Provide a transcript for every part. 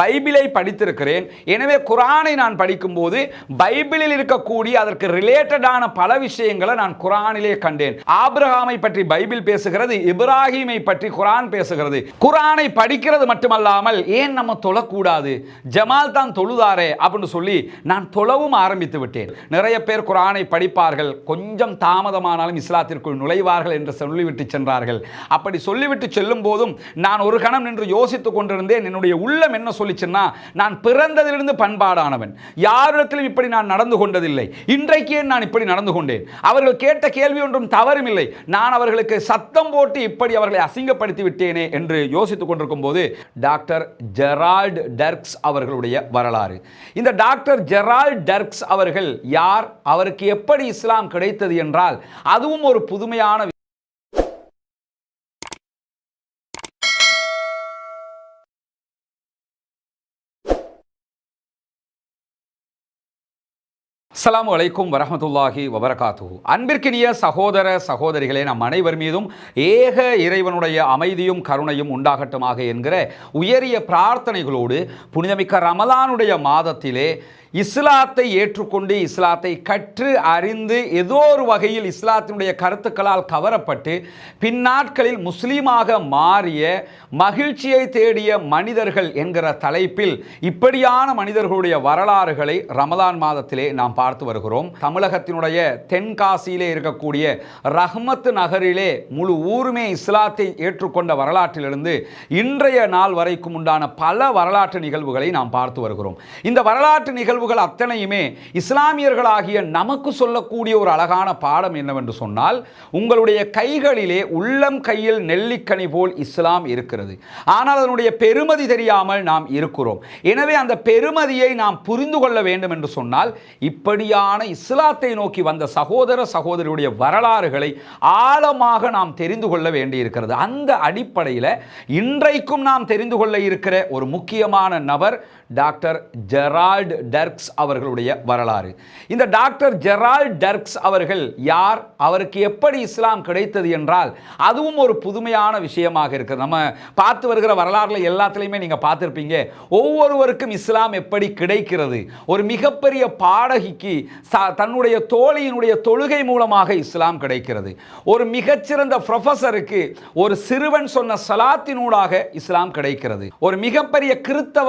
பைபிளை படித்திருக்கிறேன். எனவே குரானை நான் படிக்கும்போது பைபிளில் இருக்கக்கூடிய அதற்கு ரிலேட்டடான பல விஷயங்களை நான் குரானிலே கண்டேன். ஆபிரகாமை பற்றி பைபிள் பேசுகிறது இப்ராஹிமை பற்றி குரான் பேசுகிறது. குரானை படிக்கிறது மட்டுமல்லாமல் ஏன் நம்ம தொழக்கூடாது? ஜமால் தான் தொழுதாரே அப்படின்னு சொல்லி நான் தொழவும் ஆரம்பித்து விட்டேன். நிறைய பேர் குரானை படிப்பார்கள் கொஞ்சம் தாமதமானாலும் இஸ்லாத்திற்குள் நுழைவார்கள் என்று சொல்லிவிட்டு சென்றார்கள். அப்படி சொல்லிவிட்டு செல்லும் போதும் நான் ஒரு கணம் நின்று யோசித்துக் கொண்டிருந்தேன். என்னுடைய உள்ளம் என்ன சொல்லிச்சுன்னா நான் பிறந்ததிலிருந்து பண்பாடானவன். யாரிடத்திலும் இப்படி நான் நடந்து கொண்டதில்லை. இன்றைக்கு நான் இப்படி நடந்து கொண்டேன்? அவர்கள் கேட்ட கேள்வி ஒன்றும் தவறும் இல்லை நான் அவர்களுக்கு சத்தம் போட்டு இப்படி அவர்களை அசிங்கப்படுத்தி விட்டேனே என்று யோசித்துக் கொண்டிருக்கும் போது டாக்டர் ஜெரால்டு டர்க்ஸ் அவர்களுடைய வரலாறு. இந்த டாக்டர் ஜெரால்டு டர்க்ஸ் அவர்கள் யார்? அவருக்கு எப்படி இஸ்லாம் கிடைத்தது என்றால் அதுவும் ஒரு புதுமையான அஸ்லாம் வலைக்கும் வரமத்துல்லாஹி வபரகாத்து அன்பிற்கினிய சகோதர சகோதரிகளே நம் அனைவர் மீதும் ஏக இறைவனுடைய அமைதியும் கருணையும் உண்டாகட்டுமாக என்கிற உயரிய பிரார்த்தனைகளோடு புனிதமிக்க ரமலானுடைய மாதத்திலே இஸ்லாத்தை ஏற்றுக்கொண்டு இஸ்லாத்தை கற்று அறிந்து ஏதோ ஒரு வகையில் இஸ்லாத்தினுடைய கருத்துக்களால் கவரப்பட்டு பின்னாட்களில் முஸ்லீமாக மாறிய மகிழ்ச்சியை தேடிய மனிதர்கள் என்கிற தலைப்பில் இப்படியான மனிதர்களுடைய வரலாறுகளை ரமதான் மாதத்திலே நாம் பார்த்து வருகிறோம். தமிழகத்தினுடைய தென்காசியிலே இருக்கக்கூடிய ரஹ்மத் நகரிலே முழு ஊருமே இஸ்லாத்தை ஏற்றுக்கொண்ட வரலாற்றிலிருந்து இன்றைய நாள் வரைக்கும் உண்டான பல வரலாற்று நிகழ்வுகளை நாம் பார்த்து வருகிறோம். இந்த வரலாற்று நிகழ்வு நிகழ்வுகள் அத்தனையுமே இஸ்லாமியர்களாகிய நமக்கு சொல்லக்கூடிய ஒரு அழகான பாடம் என்னவென்று சொன்னால் உங்களுடைய கைகளிலே உள்ளம் கையில் நெல்லிக்கனி போல் இஸ்லாம் இருக்கிறது. ஆனால் அதனுடைய பெருமதி தெரியாமல் நாம் இருக்கிறோம். எனவே அந்த பெருமதியை நாம் புரிந்து கொள்ள வேண்டும் என்று சொன்னால் இப்படியான இஸ்லாத்தை நோக்கி வந்த சகோதர சகோதரியுடைய வரலாறுகளை ஆழமாக நாம் தெரிந்து கொள்ள வேண்டியிருக்கிறது. அந்த அடிப்படையில் இன்றைக்கும் நாம் தெரிந்து கொள்ள இருக்கிற ஒரு முக்கியமான நபர் டாக்டர் ஜெரால்டு டர்க்ஸ் அவர்களுடைய வரலாறு. இந்த டாக்டர் ஜெரால்ட் டர்க்ஸ் அவர்கள் யார்? அவருக்கு எப்படி இஸ்லாம் கிடைத்தது என்றால் அதுவும் ஒரு புதுமையான விஷயமாக இருக்குது. நம்ம பார்த்து வருகிற வரலாறுல எல்லாத்துலேயுமே நீங்கள் பார்த்துருப்பீங்க. ஒவ்வொருவருக்கும் இஸ்லாம் எப்படி கிடைக்கிறது? ஒரு மிகப்பெரிய பாடகிக்கு தன்னுடைய தோழியினுடைய தொழுகை மூலமாக இஸ்லாம் கிடைக்கிறது. ஒரு மிகச்சிறந்த ப்ரொஃபஸருக்கு ஒரு சிறுவன் சொன்ன சலாத்தினூடாக இஸ்லாம் கிடைக்கிறது. ஒரு மிகப்பெரிய கிறித்தவ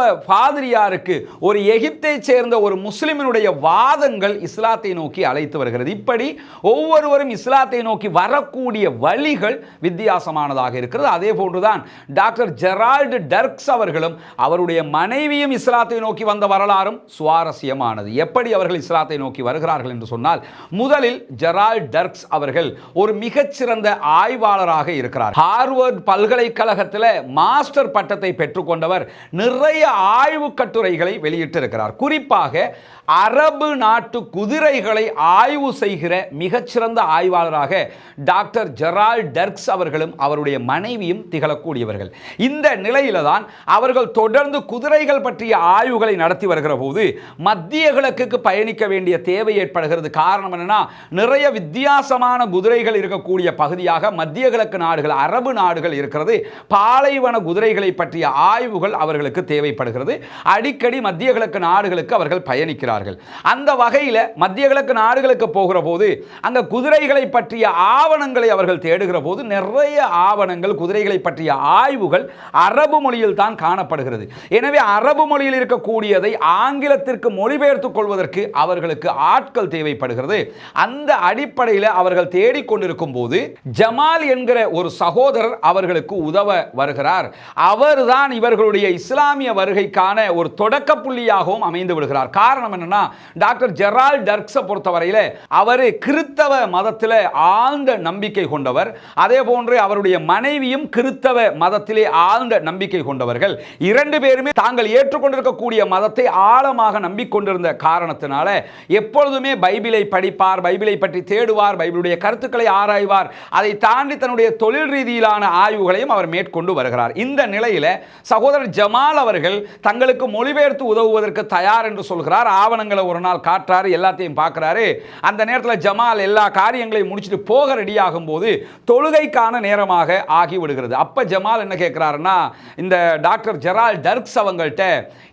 பாதிரியாருக்கு ஒரு எகிப்தை சேர்ந்த ஒரு முஸ்லிமினுடைய வாதங்கள் இஸ்லாத்தை நோக்கி அழைத்து வருகிறது. இப்படி ஒவ்வொருவரும் இஸ்லாத்தை நோக்கி வரக்கூடிய வழிகள் வித்தியாசமானதாக இருக்கிறது. அதே போன்றுதான் டாக்டர் ஜெரால்டு டர்க்ஸ் அவர்களும் அவருடைய மனைவியும் இஸ்லாத்தை நோக்கி வந்த வரலாறும் சுவாரஸ்யமானது. எப்படி அவர்கள் இஸ்லாத்தை நோக்கி வருகிறார்கள் என்று சொன்னால் முதலில் ஜெரால்ட் டர்க்ஸ் அவர்கள் ஒரு மிகச்சிறந்த ஆய்வாளராக இருக்கிறார். ஹார்வர்ட் பல்கலைக்கழகத்தில் மாஸ்டர் பட்டத்தை பெற்றுக்கொண்டவர். நிறைய ஆய்வு கட்டுரைகளை வெளியிட்டிருக்கிறார். குறிப்பாக அரபு நாட்டு குதிரைகளை ஆய்வு செய்கிற மிகச்சிறந்த ஆய்வாளராக டாக்டர் ஜெரால் டர்க்ஸ் அவர்களும் அவருடைய மனைவியும் திகழக்கூடியவர்கள். இந்த நிலையில தான் அவர்கள் தொடர்ந்து குதிரைகள் பற்றிய ஆய்வுகளை நடத்தி வருகிற போது மத்திய கிழக்குக்கு பயணிக்க வேண்டிய தேவை ஏற்படுகிறது. காரணம் என்னன்னா நிறைய வித்தியாசமான குதிரைகள் இருக்கக்கூடிய பகுதியாக மத்திய கிழக்கு நாடுகள் அரபு நாடுகள் இருக்கிறது. பாலைவன குதிரைகளை பற்றிய ஆய்வுகள் அவர்களுக்கு தேவைப்படுகிறது. அடிக்கடி மத்திய கிழக்கு நாடுகளுக்கு அவர்கள் பயணிக்கிறார்கள். அந்த வகையில் மத்திய கிழக்கு நாடுகளுக்கு போகிற போது அங்க குதிரைகளை பற்றிய ஆவணங்களை அவர்கள் தேடுகிற போது நிறைய ஆவணங்கள் குதிரைகளை பற்றிய ஆய்வுகள் அரபு மொழியில் தான் காணப்படுகிறது. எனவே அரபு மொழியில் இருக்கக்கூடியதை ஆங்கிலத்திற்கு மொழிபெயர்த்துக் கொள்வதற்கு அவர்களுக்கு ஆட்கள் தேவைப்படுகிறது. அந்த அடிப்படையில் அவர்கள் தேடிக்கொண்டிருக்கும் போது ஜமால் என்கிற ஒரு சகோதரர் அவர்களுக்கு உதவ வருகிறார். அவர்தான் இவர்களுடைய இஸ்லாமிய வருகைக்கான ஒரு தொடக்க புள்ளியாகவும் அமைந்து விடுகிறார். காரணம் என்னன்னா டாக்டர் ஜெரால் டர்க்ஸை பொறுத்தவரையில் அவர் கிறித்தவ மதத்தில் ஆழ்ந்த நம்பிக்கை கொண்டவர். அதே போன்று அவருடைய மனைவியும் கிறித்தவ மதத்திலே ஆழ்ந்த நம்பிக்கை கொண்டவர்கள். இரண்டு பேருமே தாங்கள் ஏற்றுக்கொண்டிருக்கக்கூடிய மதத்தை ஆழமாக நம்பிக்கொண்டிருந்த காரணத்தினால எப்பொழுதுமே பைபிளை படிப்பார் பைபிளை பற்றி தேடுவார் பைபிளுடைய கருத்துக்களை ஆராய்வார். அதை தாண்டி தன்னுடைய தொழில் ரீதியிலான ஆய்வுகளையும் அவர் மேற்கொண்டு வருகிறார். இந்த நிலையில் சகோதரர் ஜமால் அவர்கள் தங்களுக்கு மொழிபெயர்த்து உதவுவதற்கு தயார் என்று சொல்கிறார். ஆவணங்களை ஒரு நாள் காட்டுறாரு எல்லாத்தையும் பார்க்குறாரு. அந்த நேரத்தில் ஜமால் எல்லா காரியங்களையும் முடிச்சுட்டு போக ரெடி ஆகும்போது தொழுகைக்கான நேரமாக ஆகி விடுகிறது அப்போ ஜமால் என்ன கேட்குறாருன்னா இந்த டாக்டர் ஜெரால் டர்க்ஸ் அவங்கள்ட்ட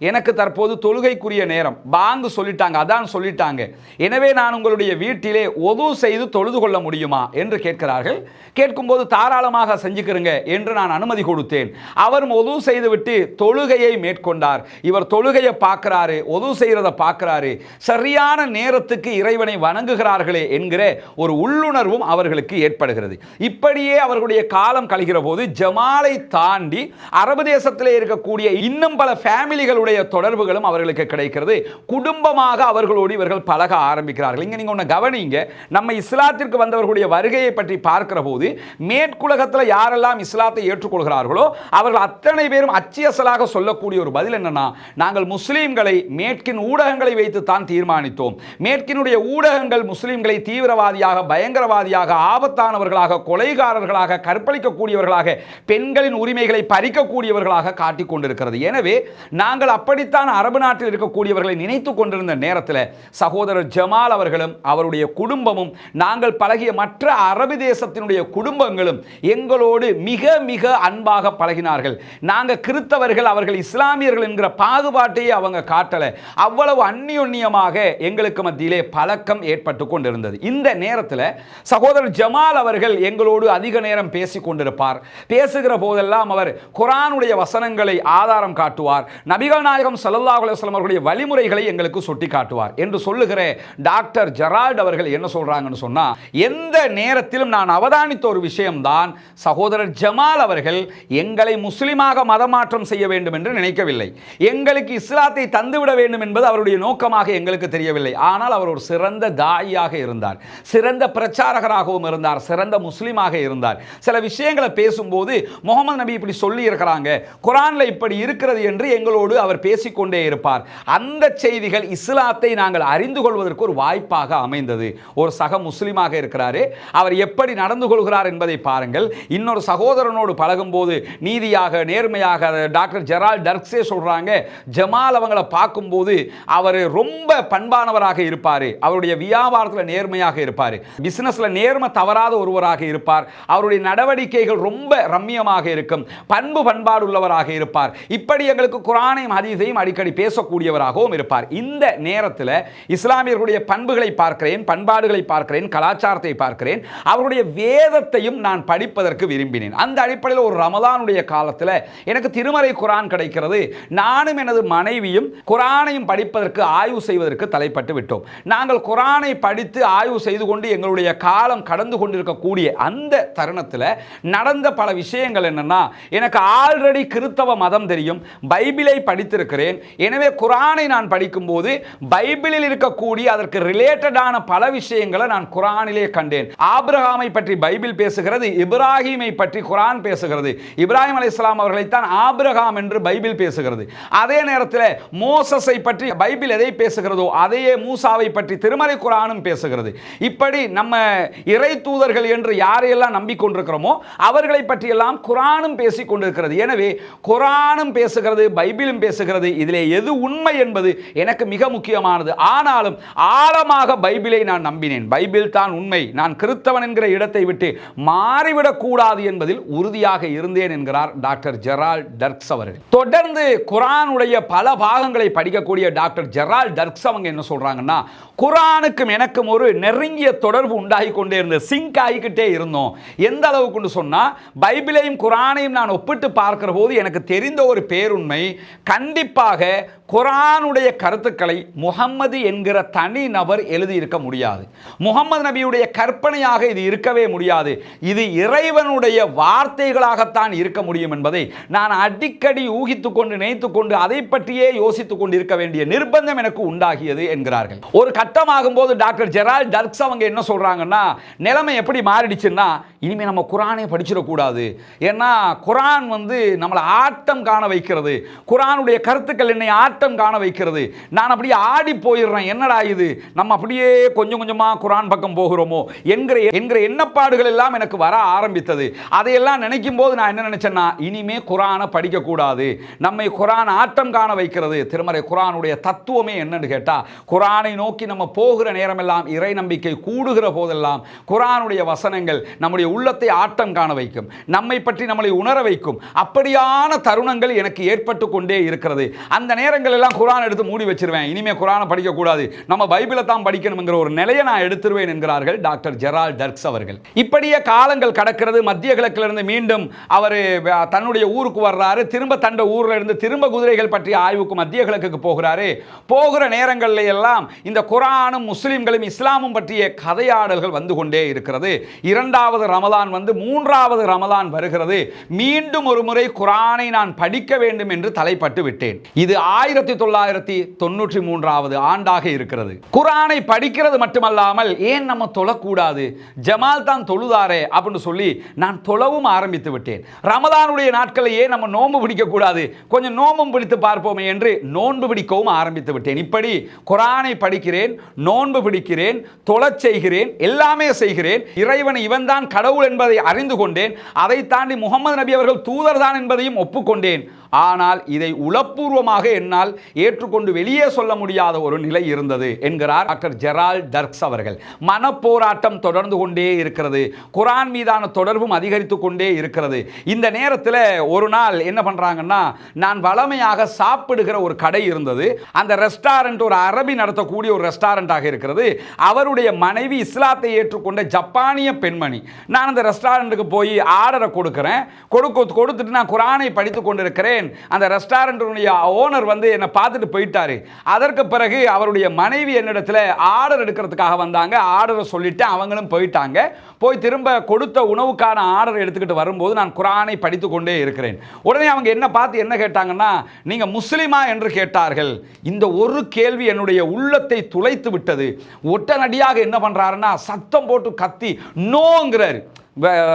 எனக்கு தற்போது தொழுகைக்குரிய நேரம். பாங்கு சொல்லிட்டாங்க அதான் சொல்லிட்டாங்க. எனவே நான் உங்களுடைய வீட்டிலே ஒது செய்து தொழுது கொள்ள முடியுமா? என்று கேட்கிறார்கள். கேட்கும்போது தாராளமாக செஞ்சுக்கிறங்க என்று நான் அனுமதி கொடுத்தேன். அவர் ஒது செய்துவிட்டு தொழுகையை மேற்கொண்டார். இவர் தொழுகையை பார்க்குறாரு ஒது செய்கிறத பார்க்குறாரு சரியான நேரத்துக்கு இறைவனை வணங்குகிறார்களே என்கிற ஒரு உள்ளுணர்வும் அவர்களுக்கு ஏற்படுகிறது. இப்படியே அவர்களுடைய காலம் கழிகிற போது ஜமாலை தாண்டி அரபு தேசத்தில் இருக்கக்கூடிய இன்னும் பல ஃபேமிலிகளுடைய தொடர்புகளும் அவர்களுக்கு கிடைக்கிறது. குடும்பமாக அவர்களோடு இவர்கள் பழக ஆரம்பிக்கிறார்கள். இங்கே நீங்கள் ஒன்று கவனிங்க நம்ம இஸ்லாத்திற்கு வந்தவர்களுடைய வருகையை பற்றி பார்க்கிற போது மேற்குலகத்தில் யாரெல்லாம் இஸ்லாத்தை ஏற்றுக்கொள்கிறார்களோ அவர்கள் அத்தனை பேரும் அச்சியசலாக சொல்லக்கூடிய ஒரு பதில் என்னன்னா நாங்கள் முஸ்லீம்களை மேற்கின் ஊடகங்களை வைத்து தான் தீர்மானித்தோம். மேற்கினுடைய ஊடகங்கள் முஸ்லீம்களை தீவிரவாதியாக பயங்கரவாதியாக ஆபத்தானவர்களாக கொலைகாரர்களாக கற்பழிக்கக்கூடியவர்களாக பெண்களின் உரிமைகளை பறிக்கக்கூடியவர்களாக காட்டிக் கொண்டிருக்கிறது. எனவே நாங்கள் அப்படித்தான் அரபு நாட்டில் இருக்கக்கூடியவர்களை நினைத்து கொண்டிருந்த நேரத்தில் சகோதரர் ஜமால் அவர்களும் அவருடைய குடும்பமும் நாங்கள் பழகிய மற்ற அரபு தேசத்தினுடைய குடும்பங்களும் எங்களோடு மிக மிக அன்பாக பழகினார்கள். நாங்கள் கிறித்தவர்கள் அவர்கள் இஸ்லாமியர்கள் என்கிற பாகுபாட்டையே அவங்க காட்டலை. அவ்வளவு அந்நியுன்னியமாக எங்களுக்கு மத்தியிலே பழக்கம் ஏற்பட்டு கொண்டிருந்தது. இந்த நேரத்தில் சகோதரர் ஜமால் அவர்கள் எங்களோடு அதிக நேரம் பேசிக் கொண்டிருப்பார். பேசுகிற போதெல்லாம் அவர் குரானுடைய வசனங்களை ஆதாரம் காட்டுவார். நபிகள் நாயகம் ஸல்லல்லாஹு அலுவலம் அவர்களுடைய வழிமுறைகளை எங்களுக்கு சுட்டி காட்டுவார் என்று சொல்லுகிற டாக்டர் ஜெரால்ட் அவர்கள் என்ன சொல்றாங்கன்னு சொன்னால் எந்த நேரத்திலும் நான் அவதானித்த ஒரு விஷயம்தான் சகோதரர் ஜமால் அவர்கள் எங்களை முஸ்லீமாக மதமாற்றம் செய்ய வேண்டும் என்று நினைக்கவில்லை. எங்களுக்கு இஸ்லாத்தை தந்துவிட வேண்டும் என்பது அவருடைய நோக்கமாக எங்களுக்கு தெரியவில்லை. ஆனால் அவர் ஒரு சிறந்த தாயியாக இருந்தார். சிறந்த பிரச்சாரகராகவும் இருந்தார். சிறந்த முஸ்லீமாக இருந்தார். சில விஷயங்களை பேசும்போது முகமது நபி இப்படி சொல்லி இருக்கிறாங்க குரானில் இப்படி இருக்கிறது என்று எங்களோடு அவர் பேசிக்கொண்டே இருப்பார். அந்த செய்திகள் இஸ்லாத்தை நாங்கள் அறிந்து கொள்வதற்கு ஒரு வாய்ப்பாக அமைந்தது. ஒரு சக முஸ்லீமாக இருக்கிறாரு. அவர் எப்படி நடந்து கொள்கிறார் என்பதை பாருங்கள். இன்னொரு சகோதரனோடு பழகும்போது நீதியாக நேர்மையாக அதை டாக்டர் ஜெரால் டர்க்ஸே சொல்கிறாங்க சொல்றாங்க ஜமால் அவங்களை பார்க்கும்போது அவர் ரொம்ப பண்பானவராக இருப்பார். அவருடைய வியாபாரத்தில் நேர்மையாக இருப்பார். பிசினஸ்ல நேர்மை தவறாத ஒருவராக இருப்பார். அவருடைய நடவடிக்கைகள் ரொம்ப ரம்மியமாக இருக்கும். பண்பு பண்பாடு உள்ளவராக இருப்பார். இப்படி எங்களுக்கு குரானையும் ஹதீஸையும் அடிக்கடி பேசக்கூடியவராகவும் இருப்பார். இந்த நேரத்தில் இஸ்லாமியர்களுடைய பண்புகளை பார்க்கிறேன் பண்பாடுகளை பார்க்கிறேன் கலாச்சாரத்தை பார்க்கிறேன். அவருடைய வேதத்தையும் நான் படிப்பதற்கு விரும்பினேன். அந்த அடிப்படையில் ஒரு ரமதானுடைய காலத்தில் எனக்கு திருமறை குரான் கிடைக்கிறது. நான் நானும் எனது மனைவியும் குரானையும் படிப்பதற்கு ஆய்வு செய்வதற்கு தலைப்பட்டு விட்டோம். நாங்கள் குரானை படித்து ஆய்வு செய்து கொண்டு எங்களுடைய காலம் கடந்து கொண்டிருக்கக்கூடிய அந்த தருணத்தில் நடந்த பல விஷயங்கள் என்னென்னா எனக்கு ஆல்ரெடி கிறித்தவ மதம் தெரியும். பைபிளை படித்திருக்கிறேன். எனவே குரானை நான் படிக்கும்போது பைபிளில் இருக்கக்கூடிய அதற்கு ரிலேட்டடான பல விஷயங்களை நான் குரானிலே கண்டேன். ஆபிரகாமை பற்றி பைபிள் பேசுகிறது இப்ராஹிமை பற்றி குரான் பேசுகிறது. இப்ராஹிம் அலைஹிஸ்ஸலாம் அவர்களைத்தான் ஆபிரகாம் என்று பைபிள் பேசுகிறது. அதே நேரத்தில் மோசஸை பற்றி பைபிள் எதை பேசுகிறதோ அதையே மூசாவை பற்றி திருமறை குரானும் பேசுகிறது. இப்படி நம்ம இறை தூதர்கள் என்று யாரையெல்லாம் நம்பிக்கொண்டிருக்கிறோமோ அவர்களை பற்றியெல்லாம் குரானும் பேசிக் கொண்டிருக்கிறது. எனவே குரானும் பேசுகிறது பைபிளும் பேசுகிறது இதிலே எது உண்மை என்பது எனக்கு மிக முக்கியமானது. ஆனாலும் ஆழமாக பைபிளை நான் நம்பினேன். பைபிள் தான் உண்மை. நான் கிறிஸ்தவன் என்கிற இடத்தை விட்டு மாறிவிடக் கூடாது என்பதில் உறுதியாக இருந்தேன் என்கிறார் டாக்டர் ஜெரால் டர்க்ஸ் அவர்கள். தொடர்ந்து குரான் குரானுடைய பல பாகங்களை படிக்கக்கூடிய டாக்டர் ஜெரால் டர்க்ஸ் அவங்க என்ன சொல்றாங்கன்னா குரானுக்கும் எனக்கும் ஒரு நெருங்கிய தொடர்பு உண்டாகி கொண்டே இருந்தது. சிங்க் ஆகிக்கிட்டே இருந்தோம். எந்த அளவுக்குன்னு சொன்னா பைபிளையும் குரானையும் நான் ஒப்பிட்டு பார்க்கிற போது எனக்கு தெரிந்த ஒரு பேருண்மை கண்டிப்பாக குரானுடைய கருத்துக்களை முகம்மது என்கிற தனி நபர் எழுதியிருக்க முடியாது. முகம்மது நபியுடைய கற்பனையாக இது இருக்கவே முடியாது. இது இறைவனுடைய வார்த்தைகளாகத்தான் இருக்க முடியும் என்பதை நான் அடிக்கடி ஊகித்துக்கொண்டு கொண்டு கொண்டு அதை பற்றியே யோசித்துக் கொண்டு இருக்க வேண்டிய நிர்பந்தம் எனக்கு உண்டாகியது என்கிறார்கள். ஒரு கட்டமாகும் போது டாக்டர் ஜெரால் டர்க்ஸ் அவங்க என்ன சொல்றாங்கன்னா நிலைமை எப்படி மாறிடுச்சுன்னா இனிமேல் நம்ம குரானை படிச்சிடக்கூடாது. ஏன்னா குரான் வந்து நம்மளை ஆட்டம் காண வைக்கிறது. குரானுடைய கருத்துக்கள் என்னை ஆட்டம் ஆட்டம் காண வைக்கிறது. நான் அப்படியே ஆடி போயிடுறேன். என்னடா இது? நம்ம அப்படியே கொஞ்சம் கொஞ்சமாக குரான் பக்கம் போகிறோமோ? என்கிற என்கிற எண்ணப்பாடுகள் எல்லாம் எனக்கு வர ஆரம்பித்தது. அதையெல்லாம் நினைக்கும் போது நான் என்ன நினைச்சேன்னா இனிமே குரானை படிக்கக்கூடாது. நம்மை குரான் ஆட்டம் காண வைக்கிறது. திருமறை குரானுடைய தத்துவமே என்னன்னு கேட்டால் குரானை நோக்கி நம்ம போகிற நேரமெல்லாம் இறை நம்பிக்கை கூடுகிற போதெல்லாம் குரானுடைய வசனங்கள் நம்முடைய உள்ளத்தை ஆட்டம் காண வைக்கும். நம்மை பற்றி நம்மளை உணர வைக்கும். அப்படியான தருணங்கள் எனக்கு ஏற்பட்டு கொண்டே இருக்கிறது. அந்த நேரங்கள் எல்லாம் குரான் எடுத்து மூடி வச்சிருவேன். இனிமே குரானை படிக்கக்கூடாது. நம்ம பைபிளை தான் படிக்கணுங்கிற ஒரு நிலையை நான் எடுத்துருவேன் என்கிறார்கள் டாக்டர் ஜெரால் டர்க்ஸ் அவர்கள். இப்படியே காலங்கள் கடக்கிறது மத்திய கிழக்கிலிருந்து மீண்டும் அவர் தன்னுடைய ஊருக்கு வர்றாரு. திரும்ப தண்ட ஊரில் இருந்து திரும்ப குதிரைகள் பற்றிய ஆய்வுக்கு மத்திய கிழக்குக்கு போகிறாரு. போகிற நேரங்களில் எல்லாம் இந்த குரானும் முஸ்லீம்களும் இஸ்லாமும் பற்றிய கதையாடல்கள் வந்து கொண்டே இருக்கிறது. இரண்டாவது ரமதான் வந்து மூன்றாவது ரமதான் வருகிறது. மீண்டும் ஒரு முறை குரானை நான் படிக்க வேண்டும் என்று தலைப்பட்டு விட்டேன். இது ஆயிரத்தி தொள்ளாயிரத்தி தொண்ணூற்றி மூன்றாவது ஆண்டாக இருக்கிறது. குரானை படிக்கிறது மட்டுமல்லாமல் ஏன் நம்ம தொழக்கூடாது? ஜமால் தான் தொழுதாரே அப்படின்னு சொல்லி நான் தொழவும் ஆரம்பித்து விட்டேன். ரமதானுடைய நாட்களையே நம்ம நோன்பு பிடிக்கக்கூடாது? கொஞ்சம் நோம்பும் பிடித்து பார்ப்போமே என்று நோன்பு பிடிக்கவும் ஆரம்பித்து விட்டேன். இப்படி குரானை படிக்கிறேன் நோன்பு பிடிக்கிறேன் தொழச் செய்கிறேன் எல்லாமே செய்கிறேன். இறைவன் இவன் தான் கடவுள் என்பதை அறிந்து கொண்டேன். அதை தாண்டி முகமது நபி அவர்கள் தூதர் தான் என்பதையும் ஒப்புக்கொண்டேன். ஆனால் இதை உளப்பூர்வமாக என்னால் ஏற்றுக்கொண்டு வெளியே சொல்ல முடியாத ஒரு நிலை இருந்தது என்கிறார் டாக்டர் ஜெரால் டர்க்ஸ் அவர்கள். மனப்போராட்டம் தொடர்ந்து கொண்டே இருக்கிறது. குரான் மீதான தொடர்பும் அதிகரித்து கொண்டே இருக்கிறது. இந்த நேரத்தில் ஒரு நாள் என்ன பண்ணுறாங்கன்னா நான் வளமையாக சாப்பிடுகிற ஒரு கடை இருந்தது. அந்த ரெஸ்டாரண்ட் ஒரு அரபி நடத்தக்கூடிய ஒரு ரெஸ்டாரண்டாக இருக்கிறது. அவருடைய மனைவி இஸ்லாத்தை ஏற்றுக்கொண்ட ஜப்பானிய பெண்மணி. நான் அந்த ரெஸ்டாரண்ட்டுக்கு போய் ஆர்டரை கொடுக்குறேன். கொடுக்க கொடுத்துட்டு நான் குரானை படித்து கொண்டிருக்கிறேன். அந்த ரெஸ்டாரண்ட்டுடைய ஓனர் வந்து என்னை பார்த்துட்டு போயிட்டாரு. அதற்கு பிறகு அவருடைய மனைவி என்னிடத்தில் ஆர்டர் எடுக்கிறதுக்காக வந்தாங்க. ஆர்டரை சொல்லிட்டு அவங்களும் போயிட்டாங்க. போய் திரும்ப கொடுத்த உணவுக்கான ஆர்டர் எடுத்துக்கிட்டு வரும்போது நான் குரானை படித்து கொண்டே இருக்கிறேன். உடனே அவங்க என்ன பார்த்து என்ன கேட்டாங்கன்னா நீங்கள் முஸ்லீமா? என்று கேட்டார்கள். இந்த ஒரு கேள்வி என்னுடைய உள்ளத்தை துளைத்து விட்டது. ஒட்டனடியாக என்ன பண்ணுறாருன்னா சத்தம் போட்டு கத்தி நோங்கிறாரு.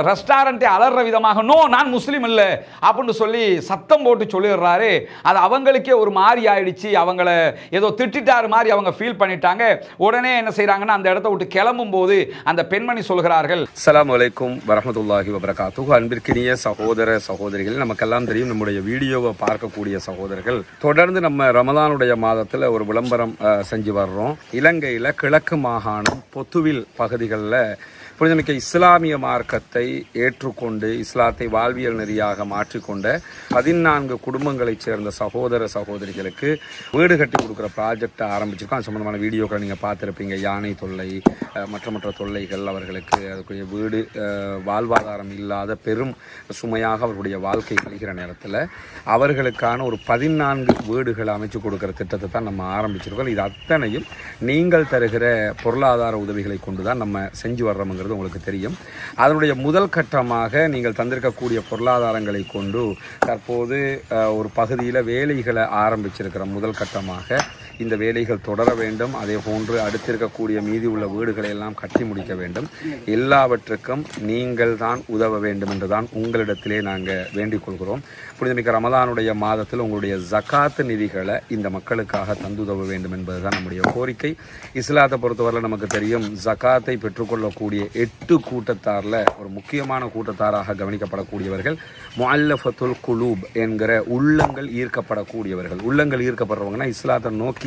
ரெஸ்டாரண்ட்டை அலற விதமாக நோ நான் முஸ்லீம் இல்லை. அப்படின்னு சொல்லி சத்தம் போட்டு சொல்லிடுறாரு. அது அவங்களுக்கே ஒரு மாதிரி ஆயிடுச்சு. அவங்கள ஏதோ திட்டாரு மாதிரி அவங்க ஃபீல் பண்ணிட்டாங்க. உடனே என்ன செய்கிறாங்கன்னா அந்த இடத்த விட்டு கிளம்பும் போது அந்த பெண்மணி சொல்கிறார்கள் அஸ்ஸலாமு வலைக்கும் வரமத்துல்லாஹி வபரகாத்து அன்பிற்கினிய சகோதர சகோதரிகள் நமக்கெல்லாம் தெரியும் நம்முடைய வீடியோவை பார்க்கக்கூடிய சகோதரர்கள். தொடர்ந்து நம்ம ரமதானுடைய மாதத்தில் ஒரு விளம்பரம் செஞ்சு வர்றோம். இலங்கையில் கிழக்கு மாகாணம் பொத்துவில் பகுதிகளில் புனிதமிக்க இஸ்லாமிய மார்க்கத்தை ஏற்றுக்கொண்டு இஸ்லாத்தை வாழ்வியல் நெறியாக மாற்றிக்கொண்ட பதினான்கு குடும்பங்களைச் சேர்ந்த சகோதர சகோதரிகளுக்கு வீடு கட்டி கொடுக்குற ப்ராஜெக்டை ஆரம்பிச்சிருக்கோம். அது சம்மந்தமான வீடியோக்களை நீங்கள் பார்த்துருப்பீங்க. யானை தொல்லை மற்ற மற்ற தொல்லைகள் அவர்களுக்கு அதுக்குரிய வீடு வாழ்வாதாரம் இல்லாத பெரும் சுமையாக அவர்களுடைய வாழ்க்கை கழிகிற நேரத்தில் அவர்களுக்கான ஒரு பதினான்கு வீடுகளை அமைச்சு கொடுக்குற திட்டத்தை தான் நம்ம ஆரம்பிச்சிருக்கோம். இது அத்தனையும் நீங்கள் தருகிற பொருளாதார உதவிகளை கொண்டு தான் நம்ம செஞ்சு அப்படிங்கிறது உங்களுக்கு தெரியும். அதனுடைய முதல் கட்டமாக நீங்கள் தந்திருக்கக்கூடிய பொருளாதாரங்களை கொண்டு தற்போது ஒரு பகுதியில் வேலைகளை ஆரம்பிச்சிருக்கிற முதல் கட்டமாக இந்த வேலைகள் தொடர வேண்டும். அதே போன்று அடுத்திருக்கக்கூடிய மீதி உள்ள வீடுகளை எல்லாம் கட்டி முடிக்க வேண்டும். எல்லாவற்றுக்கும் நீங்கள் தான் உதவ வேண்டும் என்று தான் உங்களிடத்திலே நாங்கள் வேண்டிக் கொள்கிறோம். புனிதமிக்க ரமதானுடைய மாதத்தில் உங்களுடைய ஜகாத்து நிதிகளை இந்த மக்களுக்காக தந்துதவ வேண்டும் என்பதுதான் நம்முடைய கோரிக்கை. இஸ்லாத்தை பொறுத்தவரை நமக்கு தெரியும் ஜகாத்தை பெற்றுக்கொள்ளக்கூடிய எட்டு கூட்டத்தாரில் ஒரு முக்கியமான கூட்டத்தாராக கவனிக்கப்படக்கூடியவர்கள் முல்லஃபத்துல் குலூப் என்கிற உள்ளங்கள் ஈர்க்கப்படக்கூடியவர்கள். உள்ளங்கள் ஈர்க்கப்படுறவங்கன்னா இஸ்லாத்தை நோக்கி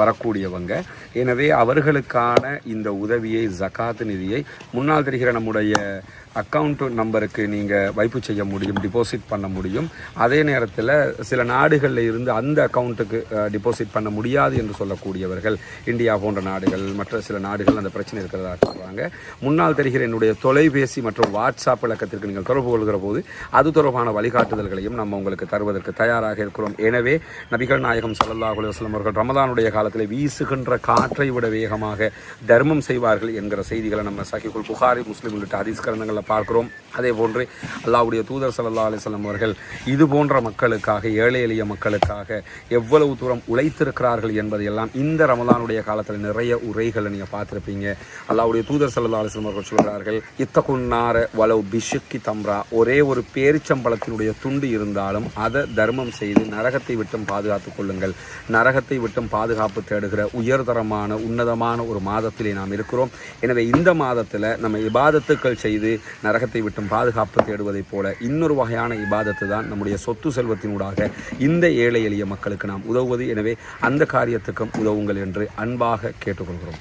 வரக்கூடியவங்க. எனவே அவர்களுக்கான இந்த உதவியை ஜகாத் நிதியை முன்னால் தெரிகிற நம்முடைய அக்கௌண்ட் நம்பருக்கு நீங்கள் வைப்பு செய்ய முடியும் டிபாசிட் பண்ண முடியும். அதே நேரத்தில் சில நாடுகளில் இருந்து அந்த அக்கௌண்ட்டுக்கு டிபாசிட் பண்ண முடியாது என்று சொல்லக்கூடியவர்கள் இந்தியா போன்ற நாடுகள் மற்ற சில நாடுகள் அந்த பிரச்சனை இருக்கிறதா சொல்கிறாங்க முன்னால் தெரிகிற என்னுடைய தொலைபேசி மற்றும் வாட்ஸ்அப் இலக்கத்திற்கு நீங்கள் தொடர்பு கொள்கிற போது அது தொடர்பான வழிகாட்டுதல்களையும் நம்ம உங்களுக்கு தருவதற்கு தயாராக இருக்கிறோம். எனவே நபிகள் நாயகம் ஸல்லல்லாஹு அலுவலம் அவர்கள் ரமதானுடைய காலத்தில் வீசுகின்ற காற்றை விட வேகமாக தர்மம் செய்வார்கள் என்கிற செய்திகளை நம்ம சஹிகுல் புகாரி முஸ்லீம் உள்ளிட்ட ஹதீஸ் கிரந்தங்களில் பார்க்கிறோம். அதே போன்று அல்லாவுடைய தூதர் சல்லா அலைஹி அவர்கள் இது போன்ற மக்களுக்காக ஏழை எளிய மக்களுக்காக எவ்வளவு தூரம் உழைத்திருக்கிறார்கள் என்பதையெல்லாம் இந்த ரமலானுடைய காலத்தில் நிறைய உரைகளை நீங்கள் பார்த்துருப்பீங்க. அல்லாவுடைய தூதர் சல்லா அலைஹி அவர்கள் சொல்கிறார்கள் இத்தகுன்னார வலவு பிஷுக்கி தம்ரா. ஒரே ஒரு பேரிச்சம்பளத்தினுடைய துண்டு இருந்தாலும் அதை தர்மம் செய்து நரகத்தை விட்டும் பாதுகாத்துக் கொள்ளுங்கள். நரகத்தை விட்டும் பாதுகாப்பு தேடுகிற உயர்தரமான உன்னதமான ஒரு மாதத்திலே நாம் இருக்கிறோம். எனவே இந்த மாதத்தில் நம்ம இபாதத்துக்கள் செய்து நரகத்தை விட்டும் பாதுகாப்பு தேடுவதைப் போல இன்னொரு வகையான இபாதத்து தான் நம்முடைய சொத்து செல்வத்தினூடாக இந்த ஏழை எளிய மக்களுக்கு நாம் உதவுவது. எனவே அந்த காரியத்துக்கும் உதவுங்கள் என்று அன்பாக கேட்டுக்கொள்கிறோம்.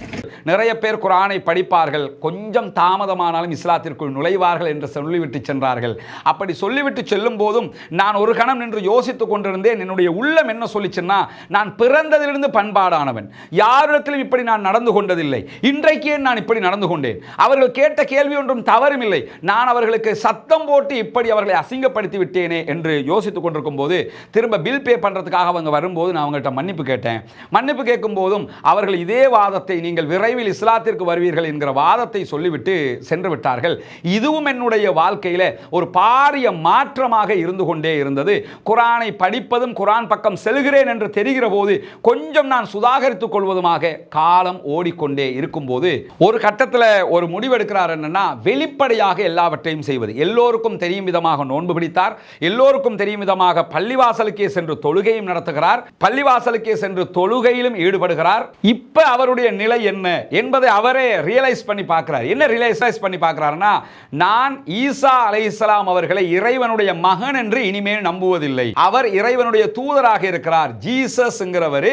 நிறைய பேர் குரானை படிப்பார்கள். கொஞ்சம் தாமதமானாலும் இஸ்லாத்திற்குள் நுழைவார்கள் என்று சொல்லிவிட்டு சென்றார்கள். அப்படி சொல்லிவிட்டு செல்லும் போதும் நான் ஒரு கணம் நின்று யோசித்துக் கொண்டிருந்தேன். என்னுடைய உள்ளம் என்ன சொல்லிச்சுன்னா நான் பிறந்ததிலிருந்து பண்பாடானவன். யாரிடத்திலும் இப்படி நான் நடந்து கொண்டதில்லை. இன்றைக்கே நான் இப்படி நடந்து கொண்டேன்? அவர்கள் கேட்ட கேள்வி ஒன்றும் தவறும் இல்லை நான் அவர்களுக்கு சத்தம் போட்டு இப்படி அவர்களை அசிங்கப்படுத்தி விட்டேனே என்று யோசித்துக் கொண்டிருக்கும் போது திரும்ப பில் பே பண்றதுக்காக அவங்க வரும்போது நான் அவங்கள்ட்ட மன்னிப்பு கேட்டேன். மன்னிப்பு கேட்கும் போதும் அவர்கள் இதே வாதத்தை நீங்கள் விரைவில் இஸ்லாத்திற்கு வருவீர்கள் என்கிற வாதத்தை சொல்லிவிட்டு சென்று விட்டார்கள். இதுவும் என்னுடைய வாழ்க்கையில் ஒரு பாரிய மாற்றமாக இருந்து கொண்டே இருந்தது. குரானை படிப்பதும் குரான் பக்கம் செல்கிறேன் என்று தெரிகிற போது கொஞ்சம் நான் சுதாகரித்துக் கொள்வதுமாக காலம் ஓடிக்கொண்டே இருக்கும்போது ஒரு கட்டத்தில் ஒரு முடிவெடுக்கிறார் என்னன்னா வெளிப்படையாக எல்லாவற்றையும் செய்வது. எல்லோருக்கும் தெரியும் விதமாக நோன்பு பிடித்தார். எல்லோருக்கும் தெரியும் விதமாக பள்ளிவாசலுக்கே சென்று தொழுகையும் நடத்துகிறார். பள்ளிவாசலுக்கே சென்று தொழுகையிலும் ஈடுபடுகிறார். இப்ப அவருடைய நிலை என்ன என்பதை அவரே ரியலைஸ் பண்ணி பார்க்கிறார். என்ன ரியலைஸ் பண்ணி பார்க்கிறாருன்னா நான் ஈசா அலை இஸ்லாம் அவர்களை இறைவனுடைய மகன் என்று இனிமேல் நம்புவதில்லை. அவர் இறைவனுடைய தூதராக இருக்கிறார். ஜீசஸ்ங்கிறவர்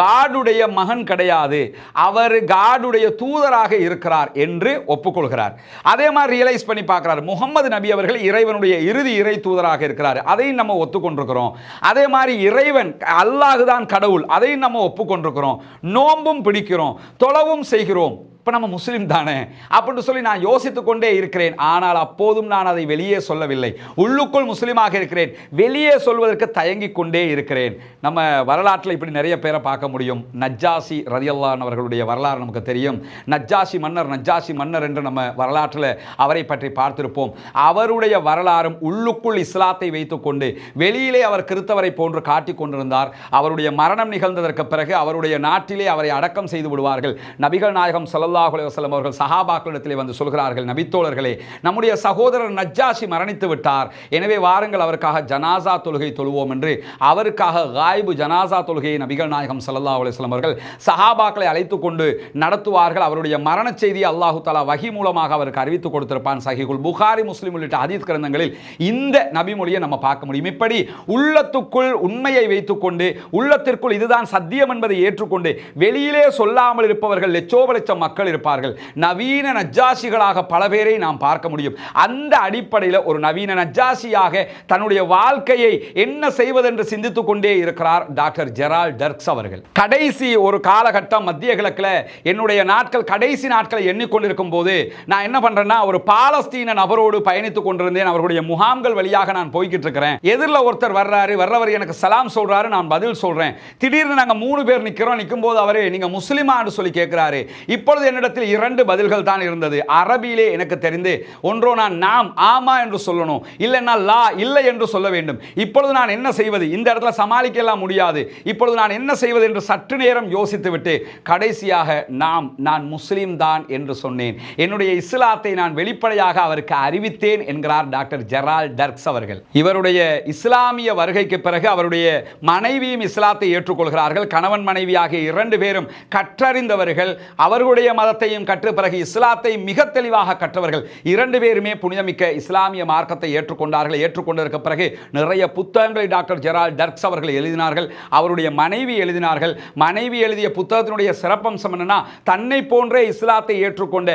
காடுடைய மகன் கிடையாது. அவர் காடுடைய தூதராக இருக்கிறார் என்று ஒப்புக்கொள்கிறார். அதே மாதிரி ரியலைஸ் பண்ணி பார்க்கிறார். முகமது நபி அவர்கள் இறைவனுடைய இறுதி இறை தூதராக இருக்கிறார். அதையும் நம்ம ஒத்துக்கொண்டிருக்கிறோம். அதே மாதிரி இறைவன் அல்லாஹுதான் கடவுள். அதையும் நம்ம ஒப்புக்கொண்டிருக்கிறோம். நோம்பும் பிடிக்கிறோம். தொலவும் செய்கிறோம். இப்போ நம்ம முஸ்லீம் தானே? அப்படின்னு சொல்லி நான் யோசித்து கொண்டே இருக்கிறேன். ஆனால் அப்போதும் நான் அதை வெளியே சொல்லவில்லை. உள்ளுக்குள் முஸ்லீமாக இருக்கிறேன். வெளியே சொல்வதற்கு தயங்கிக் கொண்டே இருக்கிறேன். நம்ம வரலாற்றில் இப்படி நிறைய பேரை பார்க்க முடியும். நஜ்ஜாசி ரதியல்லான் அவர்களுடைய வரலாறு நமக்கு தெரியும். நஜ்ஜாசி மன்னர் நஜ்ஜாசி மன்னர் என்று நம்ம வரலாற்றில் அவரை பற்றி பார்த்திருப்போம். அவருடைய வரலாறும் உள்ளுக்குள் இஸ்லாத்தை வைத்துக்கொண்டு வெளியிலே அவர் கிறித்தவரை போன்று காட்டிக் கொண்டிருந்தார். அவருடைய மரணம் நிகழ்ந்ததற்கு பிறகு அவருடைய நாட்டிலே அவரை அடக்கம் செய்து விடுவார்கள். நபிகள் நாயகம் செலவு அலைஹி வஸல்லம் அவர்கள் சஹாபாக்களிடத்திலே வந்து சொல்கிறார்கள் நபித்தோழர்களே நம்முடைய சகோதரர் நஜ்ஜாஷி மரணித்து விட்டார். எனவே வாருங்கள் அவருக்காக ஜனாசா தொழுகை தொழுவோம் என்று அவருக்காக காய்பு ஜனாசா தொழுகையை நபிகள் நாயகம் சல்லா அலுவலம் அவர்கள் சஹாபாக்களை அழைத்து கொண்டு நடத்துவார்கள். அவருடைய மரண செய்தி அல்லாஹு தலா வஹி மூலமாக அவருக்கு அறிவித்து கொடுத்திருப்பான் சஹிகுல் புகாரி முஸ்லீம் உள்ளிட்ட அதீத் கிரந்தங்களில். இந்த நபிமொழியை நம்ம பார்க்க முடியும். இப்படி உள்ளத்துக்குள் உண்மையை வைத்துக்கொண்டு உள்ளத்திற்குள் இதுதான் சத்தியம் என்பதை ஏற்றுக்கொண்டு வெளியிலே சொல்லாமல் இருப்பவர்கள் லட்சோப லட்சம் மக்கள் மக்கள் இருப்பார்கள். நவீன நஜ்ஜாசிகளாக பல பேரை நாம் பார்க்க முடியும். அந்த அடிப்படையில் ஒரு நவீன நஜ்ஜாசியாக தன்னுடைய வாழ்க்கையை என்ன செய்வதென்று சிந்தித்துக் கொண்டே இருக்கிறார் டாக்டர் ஜெரால் டர்க்ஸ் அவர்கள். கடைசி ஒரு காலகட்டம் மத்திய கிழக்கில் என்னுடைய நாட்கள் கடைசி நாட்களை எண்ணிக்கொண்டிருக்கும் போது நான் என்ன பண்றேன்னா ஒரு பாலஸ்தீன நபரோடு பயணித்துக் கொண்டிருந்தேன். அவர்களுடைய முகாம்கள் வழியாக நான் போய்கிட்டு இருக்கிறேன். எதிரில் ஒருத்தர் வர்றாரு. வர்றவர் எனக்கு சலாம் சொல்றாரு. நான் பதில் சொல்றேன். திடீர்னு நாங்கள் மூணு பேர் நிற்கிறோம் நிற்கும் போது அவரே நீங்க முஸ்லிமான்னு சொல்லி கேட்கிறாரு இப்பொழுது என்னிடத்தில் இரண்டு பதில்கள் தான் இருந்தது. அரபியிலே எனக்கு தெரிந்து ஒன்றோ நான் நாம் ஆமா என்று சொல்லணும் இல்லைன்னா லா இல்லை என்று சொல்ல வேண்டும். இப்பொழுது நான் என்ன செய்வது? இந்த இடத்துல சமாளிக்கலாம் முடியாது. இப்பொழுது நான் என்ன செய்வது என்று சற்று நேரம் யோசித்து விட்டு கடைசியாக நாம் நான் முஸ்லீம் தான் என்று சொன்னேன். என்னுடைய இஸ்லாத்தை நான் வெளிப்படையாக அவருக்கு அறிவித்தேன் என்கிறார் டாக்டர் ஜெரால் டர்க்ஸ் அவர்கள். இவருடைய இஸ்லாமிய வருகைக்கு பிறகு அவருடைய மனைவியும் இஸ்லாத்தை ஏற்றுக்கொள்கிறார்கள். கணவன் மனைவியாக இரண்டு பேரும் கற்றறிந்தவர்கள். அவர்களுடைய மதத்தையும் கற்று பிறகு இஸ்லாத்தை மிக தெளிவாக கற்றவர்கள் இரண்டு பேருமே புனிதமிக்க இஸ்லாமிய மார்க்கத்தை ஏற்றுக்கொண்டார்கள். ஏற்றுக்கொண்டதற்கு பிறகு நிறைய புத்தகங்களை டாக்டர் ஜெரால் டர்க்ஸ் அவர்கள் எழுதினார்கள். அவருடைய மனைவி எழுதினார்கள். மனைவி எழுதிய புத்தகத்தினுடைய சிறப்பம்சம் என்னன்னா தன்னை போன்றே இஸ்லாத்தை ஏற்றுக்கொண்ட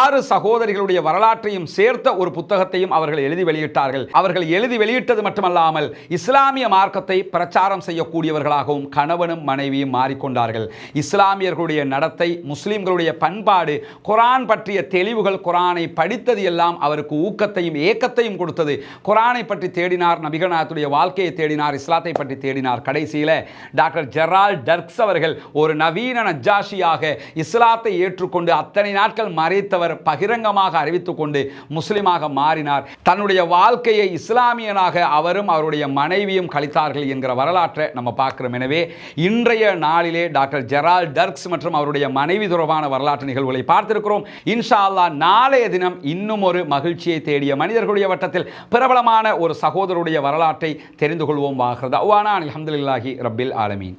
ஆறு சகோதரிகளுடைய வரலாற்றையும் சேர்த்த ஒரு புத்தகத்தையும் அவர்கள் எழுதி வெளியிட்டார்கள். அவர்கள் எழுதி வெளியிட்டது மட்டுமல்லாமல் இஸ்லாமிய மார்க்கத்தை பிரச்சாரம் செய்யக்கூடியவர்களாகவும் கணவனும் மனைவியும் மாறிக்கொண்டார்கள். இஸ்லாமியர்களுடைய நடத்தை முஸ்லிம்களுடைய பண்பாடு குரான் பற்றிய தெளிவுகள் குரானை படித்தது எல்லாம் அவருக்கு ஊக்கத்தையும் ஏக்கத்தையும் கொடுத்தது. குரானை பற்றி தேடினார் நபிகநாத்துடைய வாழ்க்கையை தேடினார் இஸ்லாத்தை பற்றி தேடினார். கடைசியில் டாக்டர் ஜெரால் டர்க்ஸ் அவர்கள் ஒரு நவீன நஜாஷியாக இஸ்லாத்தை ஏற்றுக்கொண்டு அத்தனை நாட்கள் மறைத்தவர் பகிரங்கமாக அறிவித்துக் கொண்டு முஸ்லிமாக மாறினார். தன்னுடைய வாழ்க்கையை இஸ்லாமியனாக அவரும் அவருடைய மனைவியும் கழித்தார்கள் என்கிற வரலாற்றை நம்ம பார்க்கிறோம். எனவே இன்றைய நாளிலே டாக்டர் ஜெரால் டர்க்ஸ் மற்றும் அவருடைய மனைவி தொடர்பான வரலாற்று நிகழ்வுகளை பார்த்திருக்கிறோம். இன்ஷா அல்லாஹ் நாளைய தினம் இன்னும் ஒரு மகிழ்ச்சியை தேடிய மனிதர்களுடைய வட்டத்தில் பிரபலமான ஒரு சகோதரருடைய வரலாற்றை தெரிந்து கொள்வோம் வாகிறது அவ்வானா ரப்பில் ஆலமீன்.